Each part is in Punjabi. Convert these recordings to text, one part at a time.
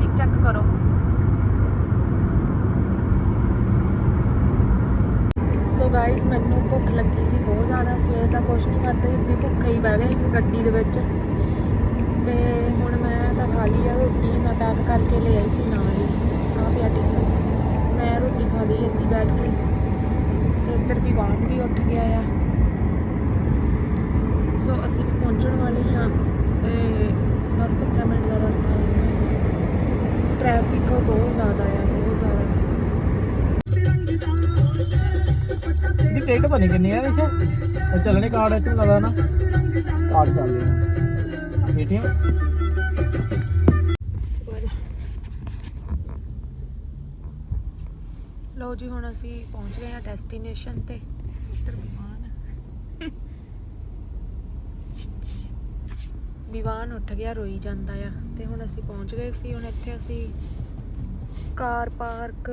ਟ੍ਰੈਫਿਕ ਚੈੱਕ ਕਰੋ। ਸੋ ਗਾਇਸ ਮੈਨੂੰ ਭੁੱਖ ਲੱਗੀ ਸੀ ਬਹੁਤ ਜ਼ਿਆਦਾ, ਸਵੇਰ ਦਾ ਕੁਛ ਨਹੀਂ ਖਾਧਾ ਇੱਦੀ ਭੁੱਖ ਹੀ ਬਹਿ ਗਈ ਗੱਡੀ ਦੇ ਵਿੱਚ। ਤੇ ਹੁਣ ਮੈਂ ਤਾਂ ਖਾ ਲਈ ਆ ਰੋਟੀ, ਮੈਂ ਪੈਕ ਕਰਕੇ ਲੈ ਆਈ ਸੀ ਨਾਲ ਹੀ, ਆ ਪਿਆ ਟਿਫਨ ਮੈਂ ਰੋਟੀ ਖਾ ਲਈ ਇੱਦੀ ਬੈਠ ਕੇ। ਤੇ ਇੱਧਰ ਵੀ ਬਾਹਰ ਵੀ ਉੱਠ ਗਿਆ ਆ। ਸੋ ਅਸੀਂ ਵੀ ਪਹੁੰਚਣ ਵਾਲੇ ਹਾਂ 10-15 ਮਿੰਟ ਦਾ ਰਸਤਾ ਹੈ ਟ੍ਰੈਫਿਕ ਬਹੁਤ ਜ਼ਿਆਦਾ ਆ ਬਹੁਤ ਜ਼ਿਆਦਾ। ਦੀ ਟਿਕਟ ਬਣੀ ਕਿੰਨੀ ਆ ਵੈਸੇ। ਚੱਲਣੇ ਕਾਰਡ ਇੱਥੇ ਲਗਾ ਨਾ। ਕਾਰਡ ਚੱਲਦੇ ਆ। ਏਟੀਐਮ ਲਓ ਜੀ ਹੁਣ ਅਸੀਂ ਪਹੁੰਚ ਗਏ ਹਾਂ ਡੈਸਟੀਨੇਸ਼ਨ ਤੇ ਇੱਧਰ ਵਿਮਾਨ ਵਿਵਾਨ ਉੱਠ ਗਿਆ, ਰੋਈ ਜਾਂਦਾ ਆ। ਤੇ ਹੁਣ ਅਸੀਂ ਪਹੁੰਚ ਗਏ ਸੀ। ਹੁਣ ਇੱਥੇ ਅਸੀਂ ਕਾਰ ਪਾਰਕ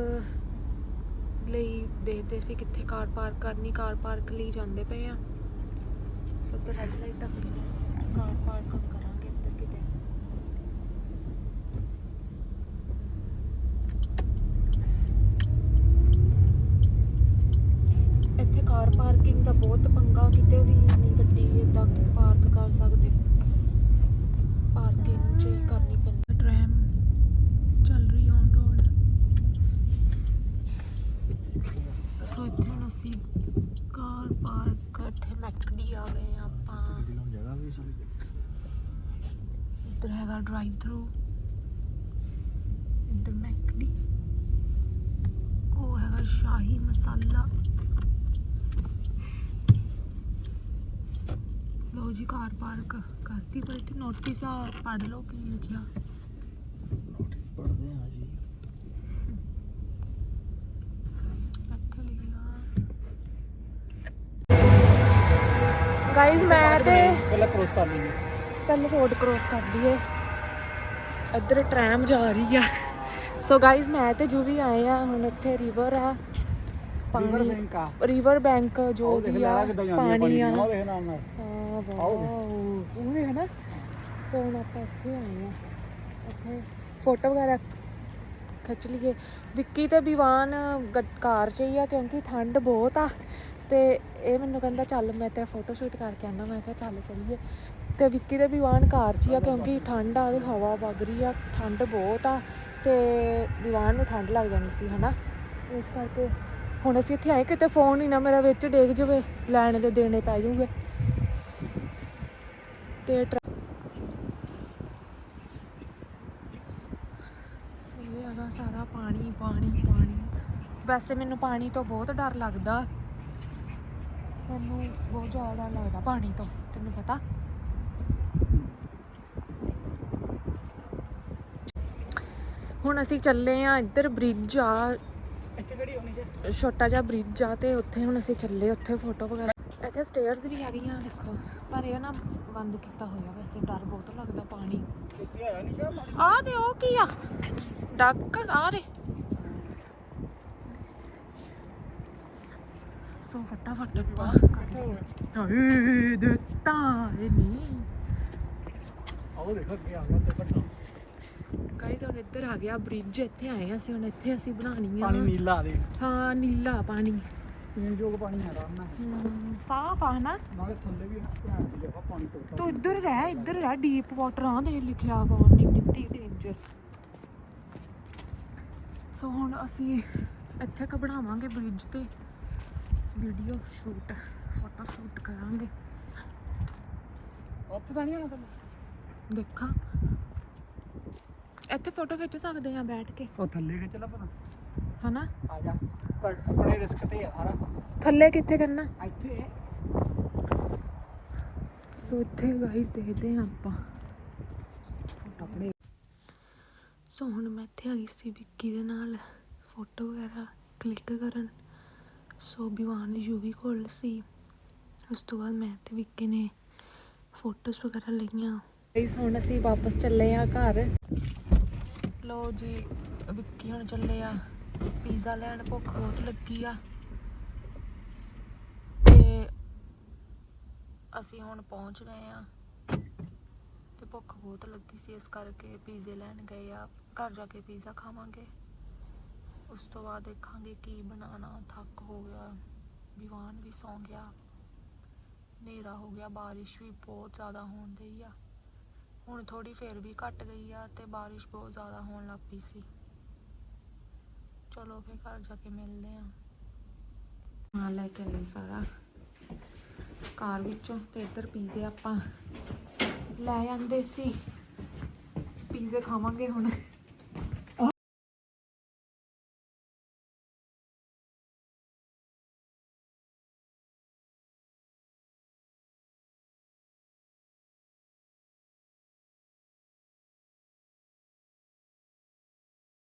ਲਈ ਦੇਖਦੇ ਸੀ ਕਿੱਥੇ ਕਾਰ ਪਾਰਕ ਕਰਨੀ। ਕਾਰ ਪਾਰਕ ਲਈ ਜਾਂਦੇ ਪਏ ਆ। ਸੋ ਤੇ ਰੈਡ ਲਾਈਟ ਆ। ਕਾਰ ਪਾਰਕ ਕਰਾਂਗੇ ਇੱਧਰ ਕਿਤੇ। ਇੱਥੇ ਕਾਰ ਪਾਰਕਿੰਗ ਦਾ ਬਹੁਤ ਪੰਗਾ ਕਿਤੇ ਵੀ ਨਹੀਂ ਗੱਡੀ ਇਦਾਂ ਪਾਰਕ ਕਰ ਸਕਦੇ ਪਾਰਕਿੰਗ ਚ ਹੀ ਕਰਨੀ ਪੈਂਦੀ ਟ੍ਰੈਮ ਚੱਲ ਰਹੀ ਔਨ ਰੋਡ ਸੋ ਇੱਥੇ ਹੁਣ ਅਸੀਂ ਕਾਰ ਪਾਰਕ ਇੱਥੇ ਮੈਕਡੀ ਆ ਗਏ ਆ ਆਪਾਂ ਜਗ੍ਹਾ ਵੀ ਸੀ ਇੱਧਰ ਹੈਗਾ ਡਰਾਈਵ ਥਰੂ ਇੱਧਰ ਮੈਕਡੀ ਉਹ ਹੈਗਾ ਸ਼ਾਹੀ ਮਸਾਲਾ ਲੋ ਜੀ ਕਾਰ ਪਾਰਕ ਕਰਤੀ ਪਰ ਇੱਥੇ ਨੋਟਿਸ ਆ ਪੜ ਲਓ ਕੀ ਲਿਖਿਆ ਨੋਟਿਸ ਪੜਦੇ ਆ ਗਾਇਜ਼ ਮੈਂ ਤੇ ਪਹਿਲਾਂ ਕ੍ਰੋਸ ਕਰ ਲਈਏ। ਪਹਿਲੇ ਰੋਡ ਕ੍ਰੋਸ ਕਰ ਲਈਏ। ਇੱਧਰ ਟ੍ਰੈਮ ਜਾ ਰਹੀ ਆ। ਸੋ ਗਾਇਜ਼ ਮੈਂ ਤੇ ਜੋ ਵੀ ਆਏ ਆ ਹੁਣ ਇੱਥੇ ਰਿਵਰ ਆ ਪਾਣੀ ਬੈਂਕ ਆ। ਰਿਵਰ ਬੈਂਕ ਜੋ ਵੀ ਆ ਪਾਣੀ ਆ। ਉਹ ਦੇਖ ਨਾਲ ਨਾਲ। ਹਾਂ ਆਓ ਵਾਓ ਉਹ ਹੈ ਨਾ। ਸੋ ਹੁਣ ਆਪਾਂ ਇੱਥੇ ਆਏ ਆ। ਇੱਥੇ ਫੋਟੋ ਵਗੈਰਾ ਖਿੱਚ ਲਈਏ। ਵਿੱਕੀ ਤੇ ਵਿਵਾਨ ਕਾਰ 'ਚ ਹੀ ਆ ਕਿਉਂਕਿ ਠੰਡ ਬਹੁਤ ਆ। ਤੇ ਇਹ ਮੈਨੂੰ ਕਹਿੰਦਾ ਚੱਲ ਮੈਂ ਤੇਰਾ ਫੋਟੋ ਸ਼ੂਟ ਕਰਕੇ ਆਣਾ ਮੈਂ ਕਿਹਾ ਚੱਲ ਚੱਲੀਏ। ਤੇ ਵਿੱਕੀ ਤੇ ਵਿਵਾਨ ਕਾਰ 'ਚ ਹੀ ਆ ਕਿਉਂਕਿ ਠੰਡ ਆ ਤੇ ਹਵਾ ਵਗ ਰਹੀ ਆ ਠੰਡ ਬਹੁਤ ਆ ਤੇ ਵਿਵਾਨ ਨੂੰ ਠੰਡ ਲੱਗ ਜਾਣੀ ਸੀ ਹਨਾ? ਇਸ ਕਰਕੇ ਹੁਣ ਅਸੀਂ ਇੱਥੇ ਆਏ ਕਿਤੇ ਫੋਨ ਹੀ ਨਾ ਮੇਰਾ ਵਿੱਚ ਡੇਗ ਜਾਵੇ ਲੈਣ ਦੇ ਦੇਣੇ ਪੈ ਜਾਊਗੇ। ਤੇ ਟਰ- ਸੋ ਇਹ ਹੈਗਾ ਸਾਰਾ ਪਾਣੀ ਪਾਣੀ ਪਾਣੀ। ਵੈਸੇ ਮੈਨੂੰ ਪਾਣੀ ਤੋਂ ਬਹੁਤ ਡਰ ਲੱਗਦਾ। ਮੈਨੂੰ ਬਹੁਤ ਜ਼ਿਆਦਾ ਲੱਗਦਾ ਪਾਣੀ ਤੋਂ ਤੈਨੂੰ ਪਤਾ। ਹੁਣ ਅਸੀਂ ਚੱਲੇ ਆ ਇੱਧਰ ਬ੍ਰਿਜ ਆ। ਇੱਥੇ ਕਿਹੜੀ ਹੋਣੀ ਜੇ? ਛੋਟਾ ਜਿਹਾ ਬ੍ਰਿਜ ਆ ਤੇ ਉੱਥੇ ਹੁਣ ਅਸੀਂ ਚੱਲੇ ਉੱਥੇ ਫੋਟੋ ਵਗੈਰਾ। ਇੱਥੇ ਸਟੇਅਰਸ ਵੀ ਹੈਗੀਆਂ ਦੇਖੋ। ਪਰ ਇਹ ਨਾ ਬੰਦ ਕੀਤਾ ਹੋਇਆ ਵੈਸੇ ਡਰ ਬਹੁਤ ਲੱਗਦਾ ਪਾਣੀ। ਆ ਦੇ ਉਹ ਕੀ ਆ? ਡੱਕ ਆ ਰੇ। ਸੋ ਫਟਾਫਟ ਪਾ ਹਾਏ ਦਿੱਤਾ ਇਹ ਨਹੀਂ ਆਓ ਦੇਖੋ ਕੀ ਆ ਗਿਆ ਤੇ ਵੱਡਾ। ਗਾਇਸ ਹੁਣ ਇੱਧਰ ਆ ਗਿਆ ਬ੍ਰਿਜ ਇੱਥੇ ਆਏ ਆ ਅਸੀਂ ਹੁਣ ਇੱਥੇ ਅਸੀਂ ਬਣਾਉਣੀ ਆ। ਪਾਣੀ ਨੀਲਾ ਦੇ ਹਾਂ ਨੀਲਾ ਪਾਣੀ। ਪੀਣ ਯੋਗ ਪਾਣੀ ਆ ਰਾਮ ਨਾਲ। ਸਾਫ਼ ਆ ਨਾ ਨਾਲੇ ਥੱਲੇ ਵੀ ਧਿਆਨ ਦੀ ਜਗ੍ਹਾ ਪਾਣੀ ਤੋਂ ਤੂੰ ਇੱਧਰ ਰਹਿ ਇੱਧਰ ਰਹਿ ਡੀਪ ਵਾਟਰ ਆ ਦੇ ਲਿਖਿਆ ਵਾਰਨਿੰਗ ਦਿੱਤੀ ਡੇਂਜਰ ਸੋ ਹੁਣ ਅਸੀਂ ਇੱਥੇ ਕ ਬਣਾਵਾਂਗੇ ਬ੍ਰਿਜ ਤੇ। ਵੀਡੀਓ ਸ਼ੂਟ ਫੋਟੋ ਸ਼ੂਟ ਕਰਾਂਗੇ। ਉੱਥੇ ਤਾਂ ਨਹੀਂ ਆਉਂਦਾ ਦੇਖਾਂ। ਇੱਥੇ ਫੋਟੋ ਖਿੱਚ ਸਕਦੇ ਆ ਬੈਠ ਕੇ। ਉਹ ਥੱਲੇ ਖਿੱਚ ਲਾ ਪਤਾ ਹਨਾ? ਆ ਜਾ। ਪਰ ਆਪਣੇ ਰਿਸਕ ਤੇ ਆ ਸਾਰਾ। ਥੱਲੇ ਕਿੱਥੇ ਕਰਨਾ? ਇੱਥੇ। ਸੋ ਇੱਥੇ ਗਾਈਸ ਦੇਖਦੇ ਆ ਆਪਾਂ। ਆਪਣੇ। ਸੋ ਹੁਣ ਮੈਂ ਇੱਥੇ ਆ ਗਈ ਸੀ ਵਿੱਕੀ ਦੇ ਨਾਲ। ਫੋਟੋ ਵਗੈਰਾ ਕਲਿੱਕ ਕਰਨ। ਸੋ ਬਿਵਾਨ ਯੂਵੀ ਕੋਲ ਸੀ। ਉਸ ਤੋਂ ਬਾਅਦ ਮੈਂ ਤੇ ਵਿੱਕੀ ਨੇ ਫੋਟੋਸ ਵਗੈਰਾ ਲਈਆਂ। ਗਾਈਸ ਹੁਣ ਅਸੀਂ ਵਾਪਸ ਚੱਲੇ ਆ ਘਰ। ਲੋ ਜੀ ਵਿੱਕੀ ਹੁਣ ਚੱਲੇ ਆ। ਪੀਜ਼ਾ ਲੈਣ ਭੁੱਖ ਬਹੁਤ ਲੱਗੀ ਆ। ਤੇ ਅਸੀਂ ਹੁਣ ਪਹੁੰਚ ਗਏ ਆ ਤੇ ਭੁੱਖ ਬਹੁਤ ਲੱਗੀ ਸੀ ਇਸ ਕਰਕੇ ਪੀਜ਼ੇ ਲੈਣ ਗਏ ਆ। ਘਰ ਜਾ ਕੇ ਪੀਜ਼ਾ ਖਾਵਾਂਗੇ। ਉਸ ਤੋਂ ਬਾਅਦ ਦੇਖਾਂਗੇ ਕੀ ਬਣਾਉਣਾ। ਥੱਕ ਹੋ ਗਿਆ ਵਿਵਾਨ ਵੀ ਸੌਂ ਗਿਆ, ਹਨੇਰਾ ਹੋ ਗਿਆ, ਬਾਰਿਸ਼ ਵੀ ਬਹੁਤ ਜ਼ਿਆਦਾ ਹੋਣ ਡਈ ਆ। ਹੁਣ ਥੋੜੀ ਫੇਰ ਵੀ ਘਟ ਗਈ ਆ ਤੇ ਬਾਰਿਸ਼ ਬਹੁਤ ਜ਼ਿਆਦਾ ਹੋਣ ਲੱਗ ਪਈ ਸੀ। ਚਲੋ ਫੇਰ ਘਰ ਜਾ ਕੇ ਮਿਲਦੇ ਆ। ਹਾਂ ਲੈ ਕੇ ਆਏ ਸਾਰਾ। ਕਾਰ ਵਿੱਚੋਂ ਤੇ ਇੱਧਰ ਪੀਜ਼ੇ ਆਪਾਂ ਲੈ ਆਂਦੇ ਸੀ। ਪੀਜ਼ੇ ਖਾਵਾਂਗੇ ਹੁਣ।